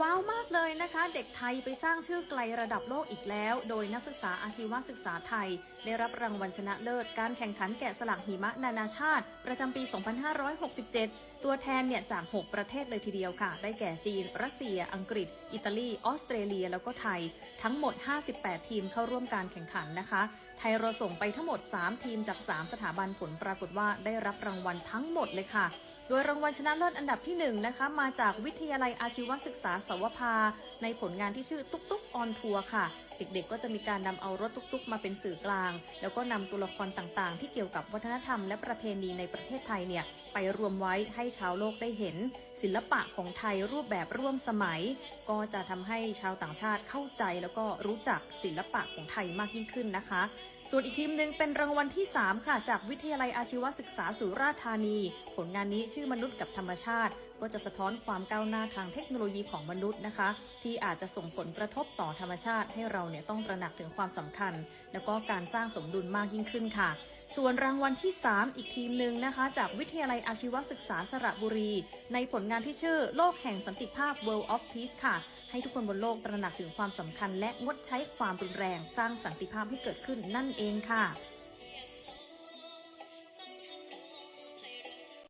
ว้าวมากเลยนะคะ เด็กไทยไปสร้างชื่อไกลระดับโลกอีกแล้ว โดยนักศึกษาอาชีวศึกษาไทย ได้รับรางวัลชนะเลิศ การแข่งขันแกะสลักหิมะนานาชาติ ประจำปี 2567 ตัวแทนเนี่ยจาก 6 ประเทศเลยทีเดียวค่ะ ได้แก่จีน รัสเซีย อังกฤษ อิตาลี ออสเตรเลีย แล้วก็ไทย ทั้งหมด 58 ทีมเข้าร่วมการแข่งขันนะคะ ไทยเราส่งไปทั้งหมด 3 ทีมจาก 3 สถาบันผลปรากฏว่าได้รับรางวัลทั้งหมดเลยค่ะ โดยรางวัลชนะเลิศอันดับที่1นะคะมาจากวิทยาลัยอาชีวศึกษาสวภา ในผลงานที่ชื่อตุ๊กตุ๊กออนทัวร์ค่ะ เด็กๆ ก็จะมีการนำเอารถตุ๊กๆ มาเป็นสื่อกลาง แล้วก็นำตัวละครต่างๆ ที่เกี่ยวกับวัฒนธรรมและประเพณีในประเทศไทยเนี่ยไปรวมไว้ให้ชาวโลกได้เห็น ศิลปะของไทยรูปแบบร่วมสมัย ก็จะทำให้ชาวต่างชาติเข้าใจแล้วก็รู้จักศิลปะของไทยมากยิ่งขึ้นนะคะ ส่วนอีกทีมหนึ่งเป็นรางวัลที่ 3 ค่ะ จากวิทยาลัยอาชีวศึกษาสุราษฎร์ธานี ผลงานนี้ชื่อมนุษย์กับธรรมชาติ ก็จะสะท้อนความก้าวหน้าทางเทคโนโลยีของมนุษย์นะคะ ที่อาจจะส่งผลกระทบต่อธรรมชาติให้เราเนี่ยต้องตระหนักถึงความสำคัญ แล้วก็การสร้างสมดุลมากยิ่งขึ้นค่ะส่วนรางวัลที่ 3 อีกทีมหนึ่งนะคะ จากวิทยาลัยอาชีวศึกษาสระบุรี ในผลงานที่ชื่อโลกแห่งสันติภาพ World of Peace ค่ะ ให้ทุกคนบนโลกตระหนักถึงความสำคัญ และงดใช้ความรุนแรงสร้างสันติภาพให้เกิดขึ้นนั่นเองค่ะ